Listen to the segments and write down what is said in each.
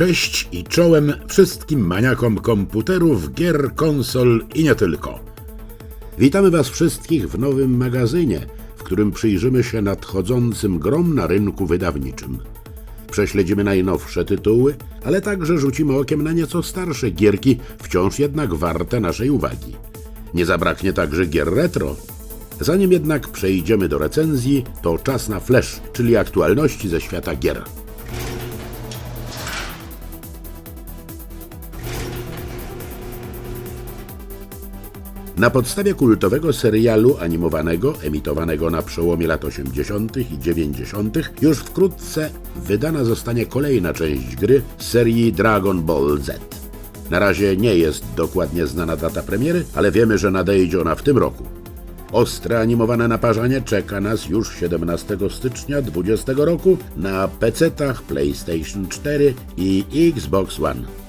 Cześć i czołem wszystkim maniakom komputerów, gier, konsol i nie tylko. Witamy Was wszystkich w nowym magazynie, w którym przyjrzymy się nadchodzącym grom na rynku wydawniczym. Prześledzimy najnowsze tytuły, ale także rzucimy okiem na nieco starsze gierki, wciąż jednak warte naszej uwagi. Nie zabraknie także gier retro. Zanim jednak przejdziemy do recenzji, to czas na flash, czyli aktualności ze świata gier. Na podstawie kultowego serialu animowanego, emitowanego na przełomie lat 80. i 90., już wkrótce wydana zostanie kolejna część gry serii Dragon Ball Z. Na razie nie jest dokładnie znana data premiery, ale wiemy, że nadejdzie ona w tym roku. Ostre animowane naparzanie czeka nas już 17 stycznia 2020 roku na PC-tach PlayStation 4 i Xbox One.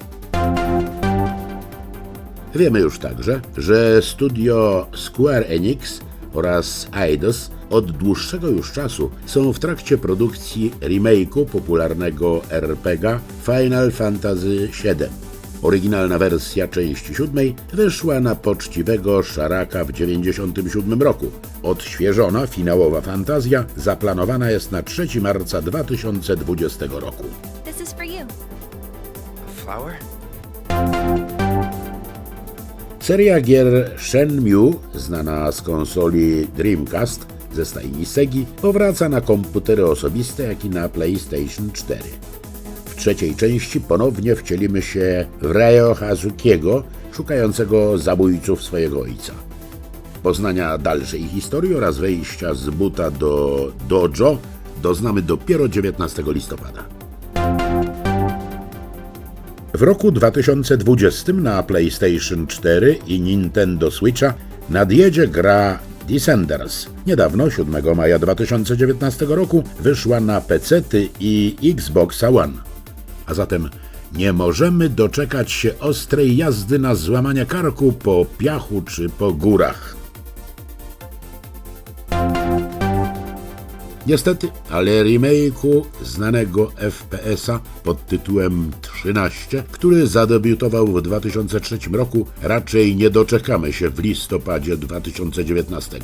Wiemy już także, że studio Square Enix oraz Eidos od dłuższego już czasu są w trakcie produkcji remake'u popularnego RPG Final Fantasy VII. Oryginalna wersja części siódmej wyszła na poczciwego szaraka w 97 roku. Odświeżona finałowa fantazja zaplanowana jest na 3 marca 2020 roku. This is for you. Flower? Seria gier Shenmue, znana z konsoli Dreamcast ze stajni Segi, powraca na komputery osobiste, jak i na PlayStation 4. W trzeciej części ponownie wcielimy się w Ryo Hazukiego, szukającego zabójców swojego ojca. Poznania dalszej historii oraz wejścia z buta do dojo doznamy dopiero 19 listopada. W roku 2020 na PlayStation 4 i Nintendo Switcha nadjedzie gra Descenders. Niedawno, 7 maja 2019 roku, wyszła na PC i Xbox One. A zatem nie możemy doczekać się ostrej jazdy na złamanie karku po piachu czy po górach. Niestety, ale remake'u znanego FPS-a pod tytułem 13, który zadebiutował w 2003 roku, raczej nie doczekamy się w listopadzie 2019.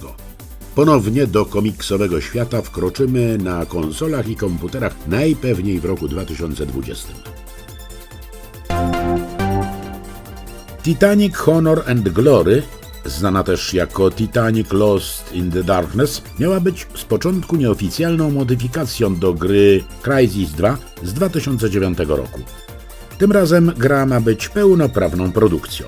Ponownie do komiksowego świata wkroczymy na konsolach i komputerach najpewniej w roku 2020. Titanic Honor and Glory, znana też jako Titanic Lost in the Darkness, miała być z początku nieoficjalną modyfikacją do gry Crysis 2 z 2009 roku. Tym razem gra ma być pełnoprawną produkcją.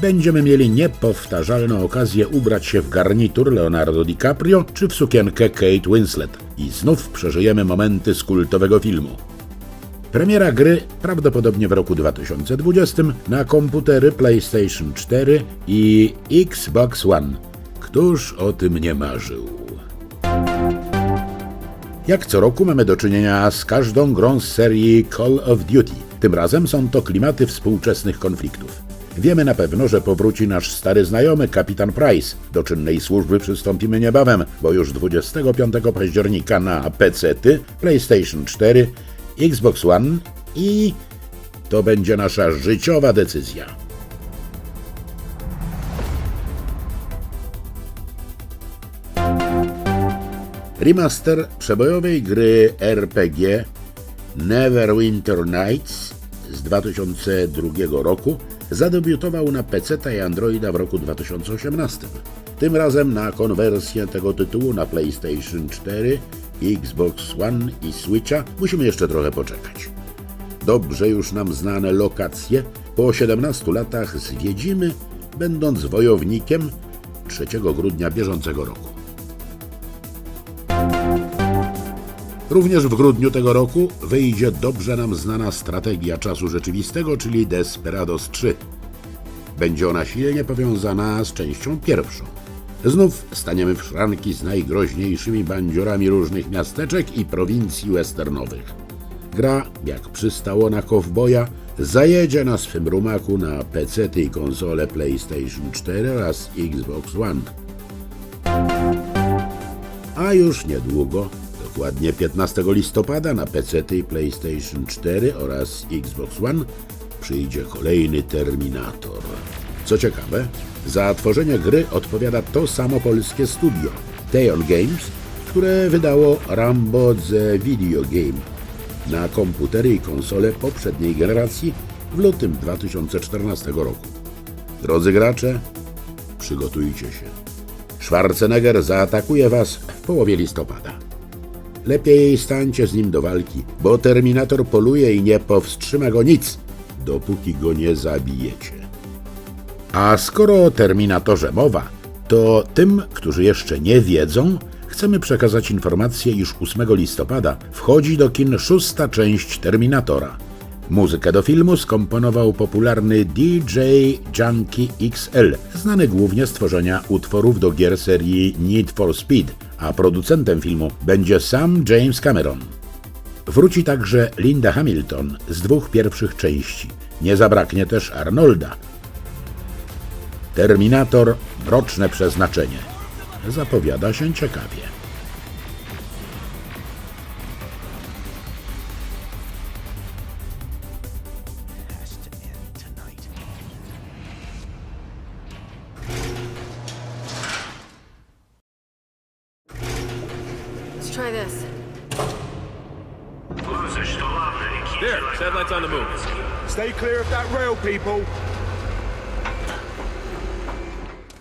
Będziemy mieli niepowtarzalną okazję ubrać się w garnitur Leonardo DiCaprio czy w sukienkę Kate Winslet i znów przeżyjemy momenty z kultowego filmu. Premiera gry prawdopodobnie w roku 2020 na komputery PlayStation 4 i Xbox One. Któż o tym nie marzył? Jak co roku mamy do czynienia z każdą grą z serii Call of Duty. Tym razem są to klimaty współczesnych konfliktów. Wiemy na pewno, że powróci nasz stary znajomy, kapitan Price. Do czynnej służby przystąpimy niebawem, bo już 25 października na PC, PlayStation 4, Xbox One i to będzie nasza życiowa decyzja. Remaster przebojowej gry RPG Neverwinter Nights z 2002 roku zadebiutował na PC i Androida w roku 2018. Tym razem na konwersję tego tytułu na PlayStation 4, Xbox One i Switcha musimy jeszcze trochę poczekać. Dobrze już nam znane lokacje po 17 latach zwiedzimy, będąc wojownikiem 3 grudnia bieżącego roku. Również w grudniu tego roku wyjdzie dobrze nam znana strategia czasu rzeczywistego, czyli Desperados 3. Będzie ona silnie powiązana z częścią pierwszą. Znów staniemy w szranki z najgroźniejszymi bandziorami różnych miasteczek i prowincji westernowych. Gra, jak przystało na kowboja, zajedzie na swym rumaku na PC i konsole PlayStation 4 oraz Xbox One. A już niedługo, Dokładnie 15 listopada na PC i PlayStation 4 oraz Xbox One przyjdzie kolejny Terminator. Co ciekawe, za tworzenie gry odpowiada to samo polskie studio, Teon Games, które wydało Rambo The Video Game na komputery i konsole poprzedniej generacji w lutym 2014 roku. Drodzy gracze, przygotujcie się. Schwarzenegger zaatakuje Was w połowie listopada. Lepiej stańcie z nim do walki, bo Terminator poluje i nie powstrzyma go nic, dopóki go nie zabijecie. A skoro o Terminatorze mowa, to tym, którzy jeszcze nie wiedzą, chcemy przekazać informację, iż 8 listopada wchodzi do kin szósta część Terminatora. Muzykę do filmu skomponował popularny DJ Junkie XL, znany głównie z tworzenia utworów do gier serii Need for Speed, a producentem filmu będzie sam James Cameron. Wróci także Linda Hamilton z dwóch pierwszych części. Nie zabraknie też Arnolda. Terminator Mroczne Przeznaczenie. Zapowiada się ciekawie. Try this. There, satellites on the move. Stay clear of that rail, people.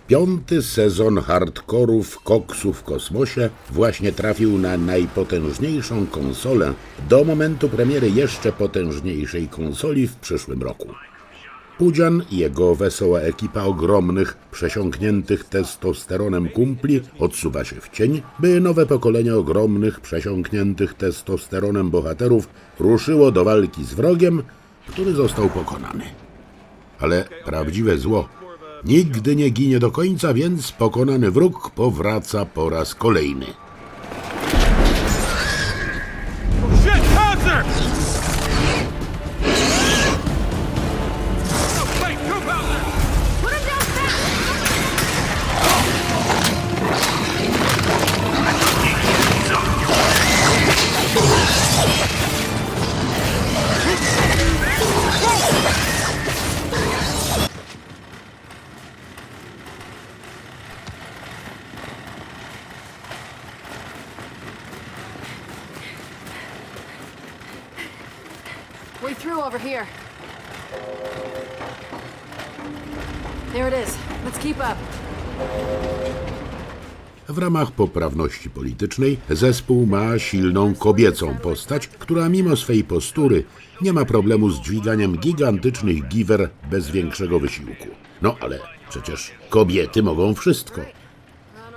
Piąty sezon hardkorów koksu w kosmosie właśnie trafił na najpotężniejszą konsolę do momentu premiery jeszcze potężniejszej konsoli w przyszłym roku. Pudzian i jego wesoła ekipa ogromnych, przesiąkniętych testosteronem kumpli odsuwa się w cień, by nowe pokolenie ogromnych, przesiąkniętych testosteronem bohaterów ruszyło do walki z wrogiem, który został pokonany. Ale prawdziwe zło nigdy nie ginie do końca, więc pokonany wróg powraca po raz kolejny. Ramach poprawności politycznej zespół ma silną kobiecą postać, która mimo swej postury nie ma problemu z dźwiganiem gigantycznych giwer bez większego wysiłku. No ale przecież kobiety mogą wszystko.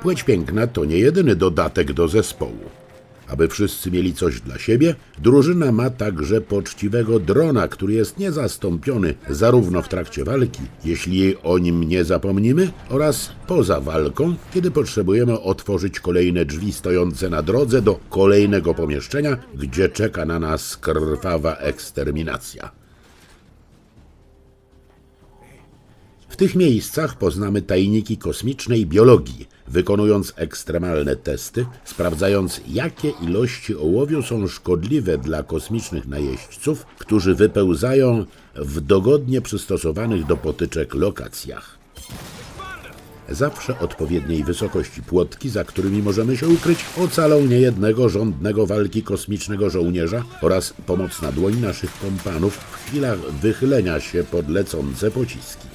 Płeć piękna to nie jedyny dodatek do zespołu. Aby wszyscy mieli coś dla siebie, drużyna ma także poczciwego drona, który jest niezastąpiony zarówno w trakcie walki, jeśli o nim nie zapomnimy, oraz poza walką, kiedy potrzebujemy otworzyć kolejne drzwi stojące na drodze do kolejnego pomieszczenia, gdzie czeka na nas krwawa eksterminacja. W tych miejscach poznamy tajniki kosmicznej biologii, wykonując ekstremalne testy, sprawdzając jakie ilości ołowiu są szkodliwe dla kosmicznych najeźdźców, którzy wypełzają w dogodnie przystosowanych do potyczek lokacjach. Zawsze odpowiedniej wysokości płotki, za którymi możemy się ukryć, ocalą niejednego rządnego walki kosmicznego żołnierza oraz pomocna dłoń naszych kompanów w chwilach wychylenia się pod lecące pociski.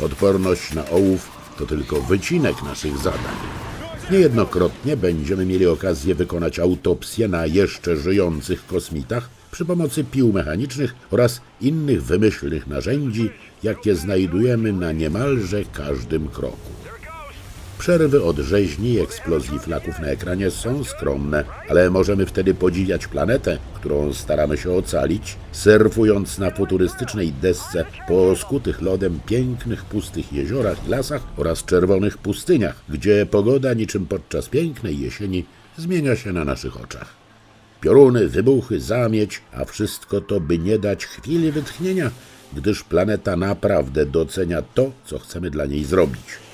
Odporność na ołów to tylko wycinek naszych zadań. Niejednokrotnie będziemy mieli okazję wykonać autopsję na jeszcze żyjących kosmitach przy pomocy pił mechanicznych oraz innych wymyślnych narzędzi, jakie znajdujemy na niemalże każdym kroku. Przerwy od rzeźni i eksplozji flaków na ekranie są skromne, ale możemy wtedy podziwiać planetę, którą staramy się ocalić, surfując na futurystycznej desce po skutych lodem pięknych pustych jeziorach, lasach oraz czerwonych pustyniach, gdzie pogoda niczym podczas pięknej jesieni zmienia się na naszych oczach. Pioruny, wybuchy, zamieć, a wszystko to by nie dać chwili wytchnienia, gdyż planeta naprawdę docenia to, co chcemy dla niej zrobić.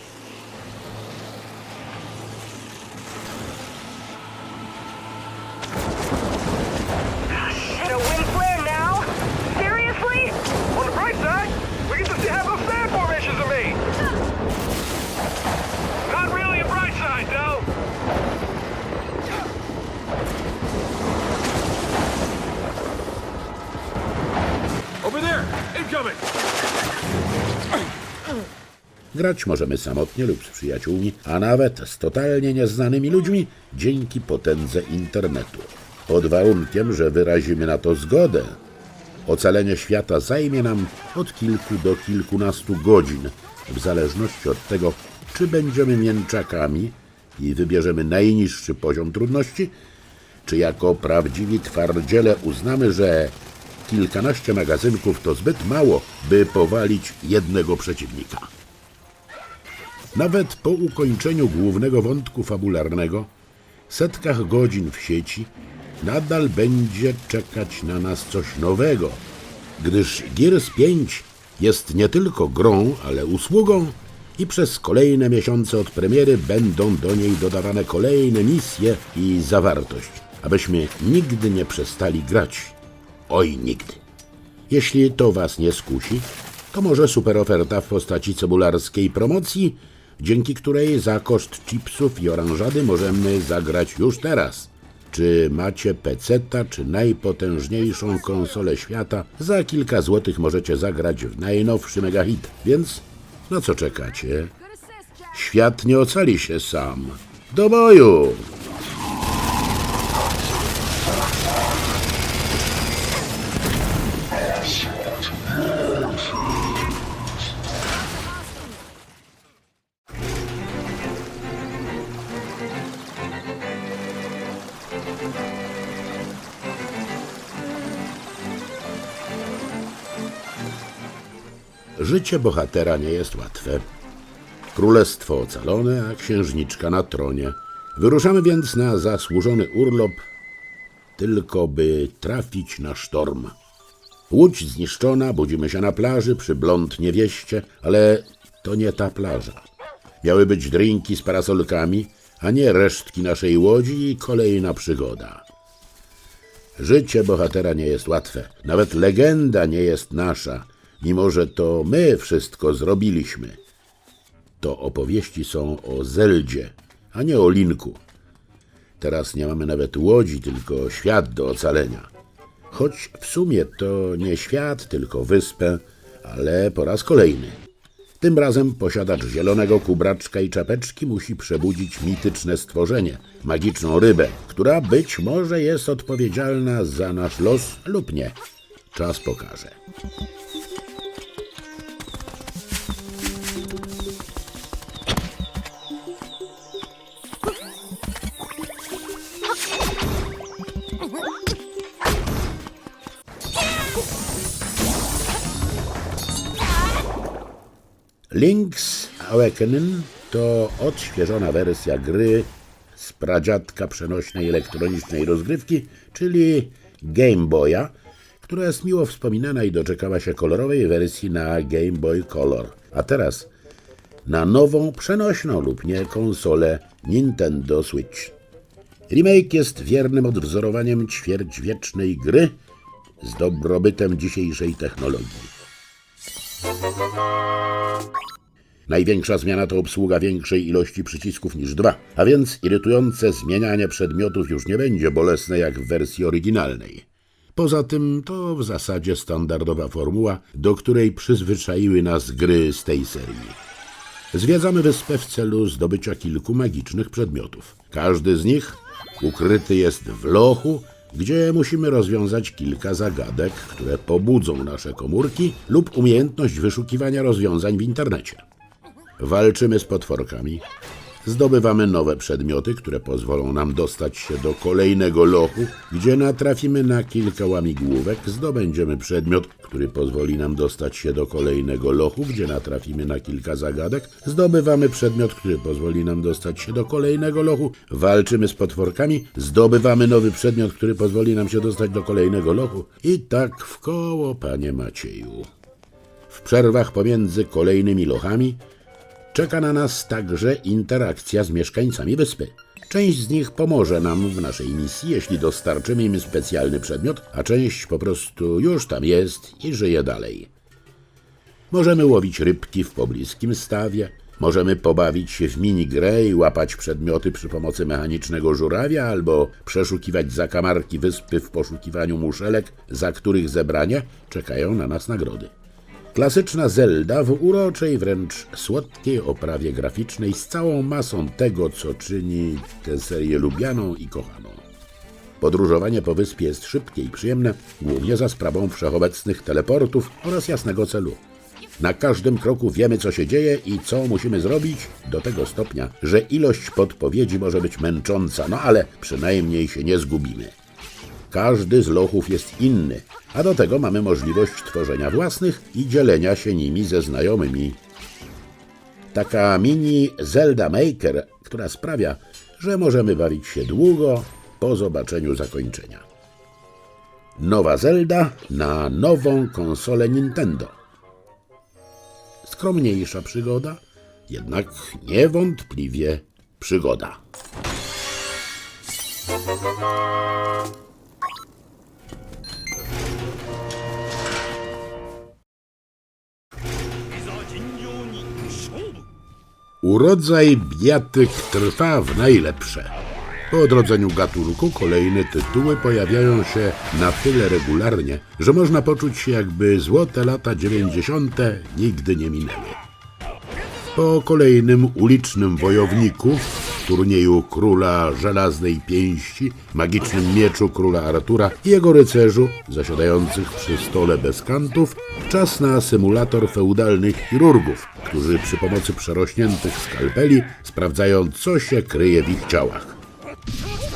Możemy samotnie lub z przyjaciółmi, a nawet z totalnie nieznanymi ludźmi dzięki potędze internetu. Pod warunkiem, że wyrazimy na to zgodę. Ocalenie świata zajmie nam od kilku do kilkunastu godzin, w zależności od tego, czy będziemy mięczakami i wybierzemy najniższy poziom trudności, czy jako prawdziwi twardziele uznamy, że kilkanaście magazynków to zbyt mało, by powalić jednego przeciwnika. Nawet po ukończeniu głównego wątku fabularnego, setkach godzin w sieci, nadal będzie czekać na nas coś nowego, gdyż Gears 5 jest nie tylko grą, ale usługą i przez kolejne miesiące od premiery będą do niej dodawane kolejne misje i zawartość, abyśmy nigdy nie przestali grać. Oj, nigdy. Jeśli to Was nie skusi, to może super oferta w postaci cebularskiej promocji, dzięki której za koszt chipsów i oranżady możemy zagrać już teraz. Czy macie peceta, czy najpotężniejszą konsolę świata, za kilka złotych możecie zagrać w najnowszy megahit. Więc na co czekacie? Świat nie ocali się sam. Do boju! Życie bohatera nie jest łatwe. Królestwo ocalone, a księżniczka na tronie. Wyruszamy więc na zasłużony urlop, tylko by trafić na sztorm. Łódź zniszczona, budzimy się na plaży przy blond niewieście, ale to nie ta plaża. Miały być drinki z parasolkami, a nie resztki naszej łodzi i kolejna przygoda. Życie bohatera nie jest łatwe. Nawet legenda nie jest nasza, mimo że to my wszystko zrobiliśmy. To opowieści są o Zeldzie, a nie o Linku. Teraz nie mamy nawet łodzi, tylko świat do ocalenia. Choć w sumie to nie świat, tylko wyspę, ale po raz kolejny. Tym razem posiadacz zielonego kubraczka i czapeczki musi przebudzić mityczne stworzenie, magiczną rybę, która być może jest odpowiedzialna za nasz los lub nie. Czas pokaże. Link's Awakening to odświeżona wersja gry z pradziadka przenośnej elektronicznej rozgrywki, czyli Game Boya, która jest miło wspominana i doczekała się kolorowej wersji na Game Boy Color. A teraz na nową przenośną lub nie konsolę Nintendo Switch. Remake jest wiernym odwzorowaniem ćwierćwiecznej gry z dobrobytem dzisiejszej technologii. Największa zmiana to obsługa większej ilości przycisków niż dwa, a więc irytujące zmienianie przedmiotów już nie będzie bolesne jak w wersji oryginalnej. Poza tym to w zasadzie standardowa formuła, do której przyzwyczaiły nas gry z tej serii. Zwiedzamy wyspę w celu zdobycia kilku magicznych przedmiotów. Każdy z nich ukryty jest w lochu, gdzie musimy rozwiązać kilka zagadek, które pobudzą nasze komórki lub umiejętność wyszukiwania rozwiązań w internecie. Walczymy z potworkami, zdobywamy nowe przedmioty, które pozwolą nam dostać się do kolejnego lochu, gdzie natrafimy na kilka łamigłówek, zdobędziemy przedmiot, który pozwoli nam dostać się do kolejnego lochu, gdzie natrafimy na kilka zagadek, zdobywamy przedmiot, który pozwoli nam dostać się do kolejnego lochu, walczymy z potworkami, zdobywamy nowy przedmiot, który pozwoli nam się dostać do kolejnego lochu. I tak w koło, panie Macieju. W przerwach pomiędzy kolejnymi lochami czeka na nas także interakcja z mieszkańcami wyspy. Część z nich pomoże nam w naszej misji, jeśli dostarczymy im specjalny przedmiot, a część po prostu już tam jest i żyje dalej. Możemy łowić rybki w pobliskim stawie, możemy pobawić się w minigrę i łapać przedmioty przy pomocy mechanicznego żurawia, albo przeszukiwać zakamarki wyspy w poszukiwaniu muszelek, za których zebranie czekają na nas nagrody. Klasyczna Zelda w uroczej, wręcz słodkiej oprawie graficznej z całą masą tego, co czyni tę serię lubianą i kochaną. Podróżowanie po wyspie jest szybkie i przyjemne, głównie za sprawą wszechobecnych teleportów oraz jasnego celu. Na każdym kroku wiemy, co się dzieje i co musimy zrobić, do tego stopnia, że ilość podpowiedzi może być męcząca, no ale przynajmniej się nie zgubimy. Każdy z lochów jest inny, a do tego mamy możliwość tworzenia własnych i dzielenia się nimi ze znajomymi. Taka mini Zelda Maker, która sprawia, że możemy bawić się długo po zobaczeniu zakończenia. Nowa Zelda na nową konsolę Nintendo. Skromniejsza przygoda, jednak niewątpliwie przygoda. Urodzaj bijatyk trwa w najlepsze. Po odrodzeniu gatunku kolejne tytuły pojawiają się na tyle regularnie, że można poczuć się jakby złote lata 90. nigdy nie minęły. Po kolejnym ulicznym wojowniku, turnieju króla żelaznej pięści, magicznym mieczu króla Artura i jego rycerzu zasiadających przy stole bez kantów, czas na symulator feudalnych chirurgów, którzy przy pomocy przerośniętych skalpeli sprawdzają, co się kryje w ich ciałach.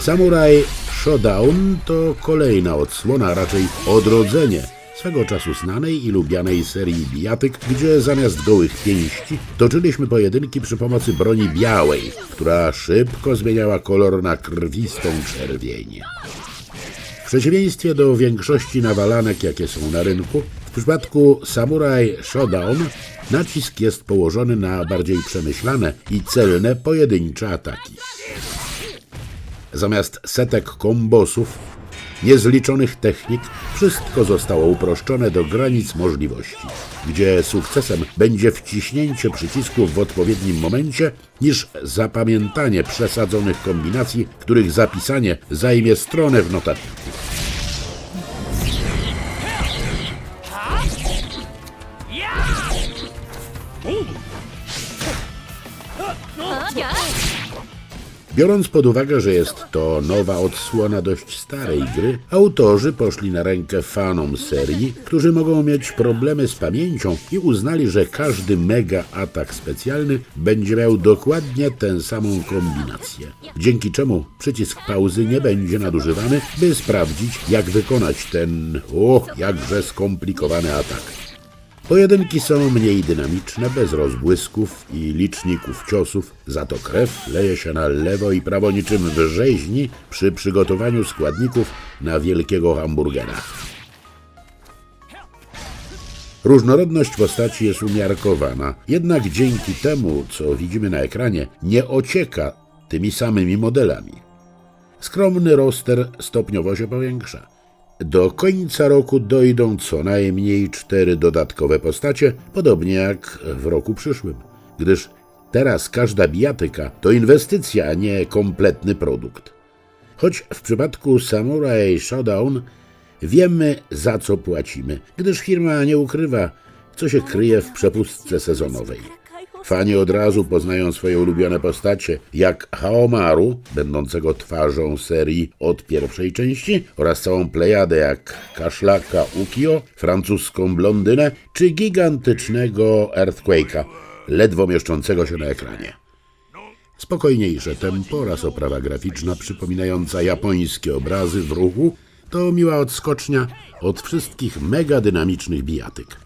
Samuraj Showdown to kolejna odsłona, raczej odrodzenie swego czasu znanej i lubianej serii bijatyk, gdzie zamiast gołych pięści toczyliśmy pojedynki przy pomocy broni białej, która szybko zmieniała kolor na krwistą czerwień. W przeciwieństwie do większości nawalanek, jakie są na rynku, w przypadku Samurai Showdown nacisk jest położony na bardziej przemyślane i celne pojedyncze ataki. Zamiast setek kombosów, niezliczonych technik, wszystko zostało uproszczone do granic możliwości, gdzie sukcesem będzie wciśnięcie przycisków w odpowiednim momencie, niż zapamiętanie przesadzonych kombinacji, których zapisanie zajmie stronę w notatniku. Biorąc pod uwagę, że jest to nowa odsłona dość starej gry, autorzy poszli na rękę fanom serii, którzy mogą mieć problemy z pamięcią i uznali, że każdy mega atak specjalny będzie miał dokładnie tę samą kombinację. Dzięki czemu przycisk pauzy nie będzie nadużywany, by sprawdzić, jak wykonać ten, o, jakże skomplikowany atak. Pojedynki są mniej dynamiczne, bez rozbłysków i liczników ciosów, za to krew leje się na lewo i prawo niczym w rzeźni przy przygotowaniu składników na wielkiego hamburgera. Różnorodność postaci jest umiarkowana, jednak dzięki temu, co widzimy na ekranie, nie ocieka tymi samymi modelami. Skromny roster stopniowo się powiększa. Do końca roku dojdą co najmniej cztery dodatkowe postacie, podobnie jak w roku przyszłym, gdyż teraz każda bijatyka to inwestycja, a nie kompletny produkt. Choć w przypadku Samurai Showdown wiemy za co płacimy, gdyż firma nie ukrywa, co się kryje w przepustce sezonowej. Fani od razu poznają swoje ulubione postacie, jak Haomaru, będącego twarzą serii od pierwszej części, oraz całą plejadę jak Kaszlaka Ukio, francuską blondynę, czy gigantycznego Earthquake'a, ledwo mieszczącego się na ekranie. Spokojniejsze tempo oraz oprawa graficzna przypominająca japońskie obrazy w ruchu to miła odskocznia od wszystkich mega dynamicznych bijatyk.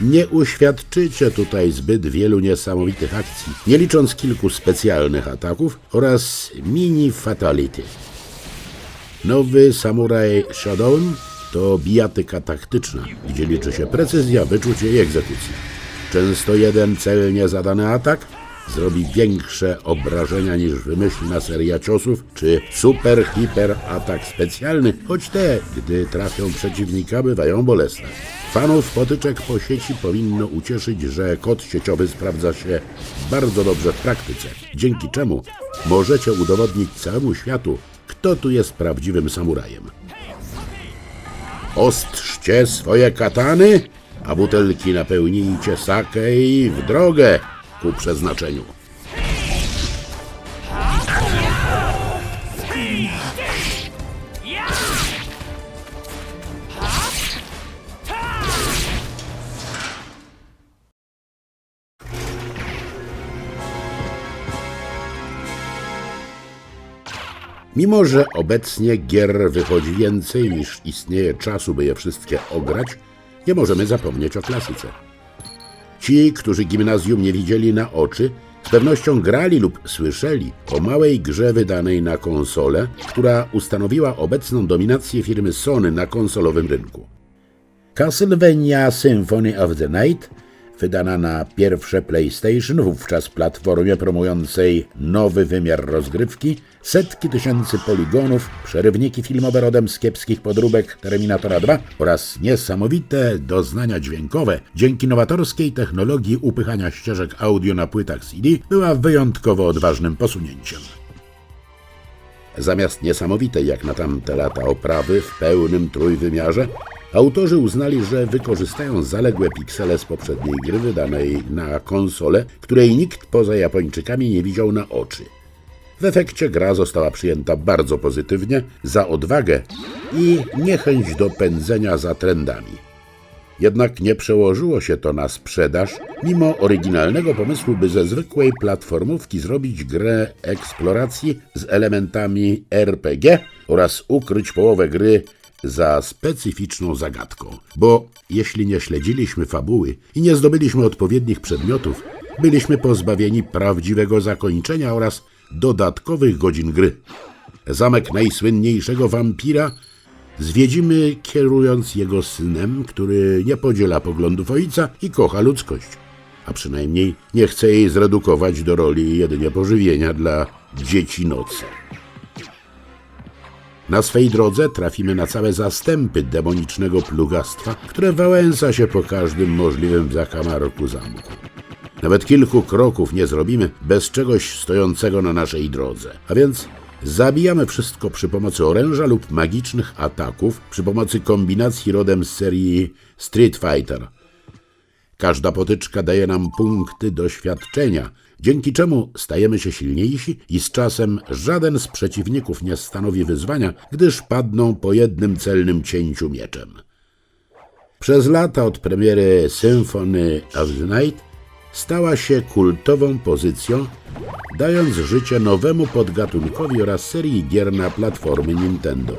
Nie uświadczycie tutaj zbyt wielu niesamowitych akcji, nie licząc kilku specjalnych ataków oraz mini fatality. Nowy Samurai Shodown to bijatyka taktyczna, gdzie liczy się precyzja, wyczucie i egzekucja. Często jeden celnie zadany atak zrobi większe obrażenia niż wymyślna seria ciosów czy super hiper atak specjalny, choć te, gdy trafią przeciwnika, bywają bolesne. Fanów potyczek po sieci powinno ucieszyć, że kod sieciowy sprawdza się bardzo dobrze w praktyce, dzięki czemu możecie udowodnić całemu światu, kto tu jest prawdziwym samurajem. Ostrzcie swoje katany a butelki napełnijcie i w drogę ku przeznaczeniu. Mimo, że obecnie gier wychodzi więcej niż istnieje czasu, by je wszystkie ograć, nie możemy zapomnieć o klasyce. Ci, którzy gimnazjum nie widzieli na oczy, z pewnością grali lub słyszeli o małej grze wydanej na konsolę, która ustanowiła obecną dominację firmy Sony na konsolowym rynku. Castlevania Symphony of the Night, wydana na pierwsze PlayStation, wówczas platformie promującej nowy wymiar rozgrywki, setki tysięcy poligonów, przerywniki filmowe rodem z kiepskich podróbek Terminatora 2 oraz niesamowite doznania dźwiękowe dzięki nowatorskiej technologii upychania ścieżek audio na płytach CD była wyjątkowo odważnym posunięciem. Zamiast niesamowitej jak na tamte lata oprawy w pełnym trójwymiarze, autorzy uznali, że wykorzystają zaległe piksele z poprzedniej gry wydanej na konsolę, której nikt poza Japończykami nie widział na oczy. W efekcie gra została przyjęta bardzo pozytywnie za odwagę i niechęć do pędzenia za trendami. Jednak nie przełożyło się to na sprzedaż, mimo oryginalnego pomysłu, by ze zwykłej platformówki zrobić grę eksploracji z elementami RPG oraz ukryć połowę gry za specyficzną zagadką. Bo jeśli nie śledziliśmy fabuły i nie zdobyliśmy odpowiednich przedmiotów, byliśmy pozbawieni prawdziwego zakończenia oraz dodatkowych godzin gry. Zamek najsłynniejszego wampira zwiedzimy kierując jego synem, który nie podziela poglądów ojca i kocha ludzkość, a przynajmniej nie chce jej zredukować do roli jedynie pożywienia dla dzieci nocy. Na swej drodze trafimy na całe zastępy demonicznego plugastwa, które wałęsa się po każdym możliwym zakamarku zamku. Nawet kilku kroków nie zrobimy bez czegoś stojącego na naszej drodze. A więc zabijamy wszystko przy pomocy oręża lub magicznych ataków, przy pomocy kombinacji rodem z serii Street Fighter. Każda potyczka daje nam punkty doświadczenia, dzięki czemu stajemy się silniejsi i z czasem żaden z przeciwników nie stanowi wyzwania, gdyż padną po jednym celnym cięciu mieczem. Przez lata od premiery Symphony of the Night stała się kultową pozycją, dając życie nowemu podgatunkowi oraz serii gier na platformy Nintendo.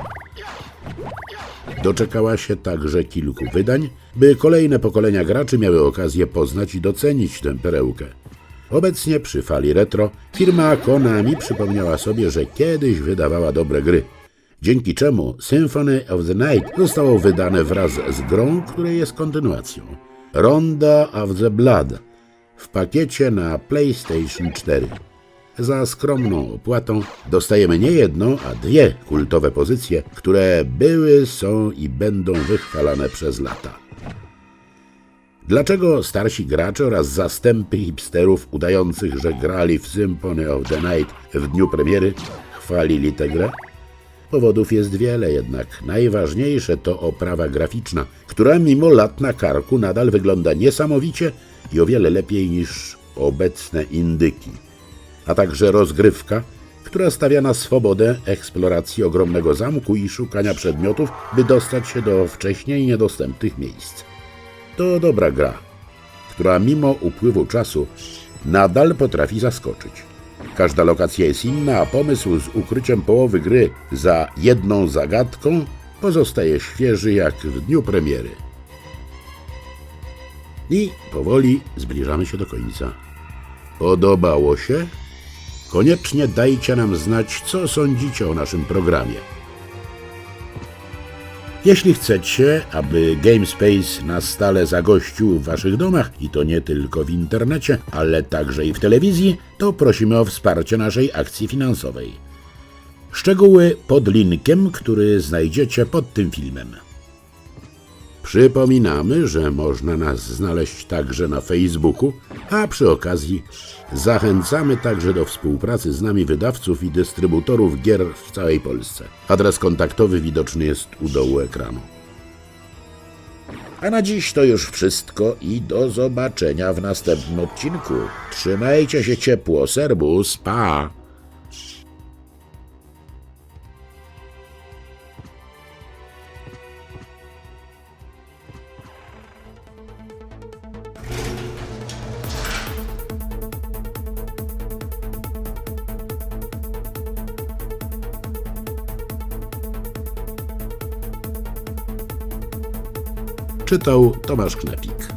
Doczekała się także kilku wydań, by kolejne pokolenia graczy miały okazję poznać i docenić tę perełkę. Obecnie przy fali retro firma Konami przypomniała sobie, że kiedyś wydawała dobre gry, dzięki czemu Symphony of the Night zostało wydane wraz z grą, której jest kontynuacją. Ronda of the Blood w pakiecie na PlayStation 4. Za skromną opłatą dostajemy nie jedną, a dwie kultowe pozycje, które były, są i będą wychwalane przez lata. Dlaczego starsi gracze oraz zastępy hipsterów udających, że grali w Symphony of the Night w dniu premiery, chwalili tę grę? Powodów jest wiele, jednak najważniejsze to oprawa graficzna, która mimo lat na karku nadal wygląda niesamowicie i o wiele lepiej niż obecne indyki, a także rozgrywka, która stawia na swobodę eksploracji ogromnego zamku i szukania przedmiotów, by dostać się do wcześniej niedostępnych miejsc. To dobra gra, która mimo upływu czasu nadal potrafi zaskoczyć. Każda lokacja jest inna, a pomysł z ukryciem połowy gry za jedną zagadką pozostaje świeży jak w dniu premiery. I powoli zbliżamy się do końca. Podobało się? Koniecznie dajcie nam znać, co sądzicie o naszym programie. Jeśli chcecie, aby GameSpace na stale zagościł w Waszych domach i to nie tylko w internecie, ale także i w telewizji, to prosimy o wsparcie naszej akcji finansowej. Szczegóły pod linkiem, który znajdziecie pod tym filmem. Przypominamy, że można nas znaleźć także na Facebooku, a przy okazji zachęcamy także do współpracy z nami wydawców i dystrybutorów gier w całej Polsce. Adres kontaktowy widoczny jest u dołu ekranu. A na dziś to już wszystko i do zobaczenia w następnym odcinku. Trzymajcie się ciepło, serwus, pa! Czytał Tomasz Knepik.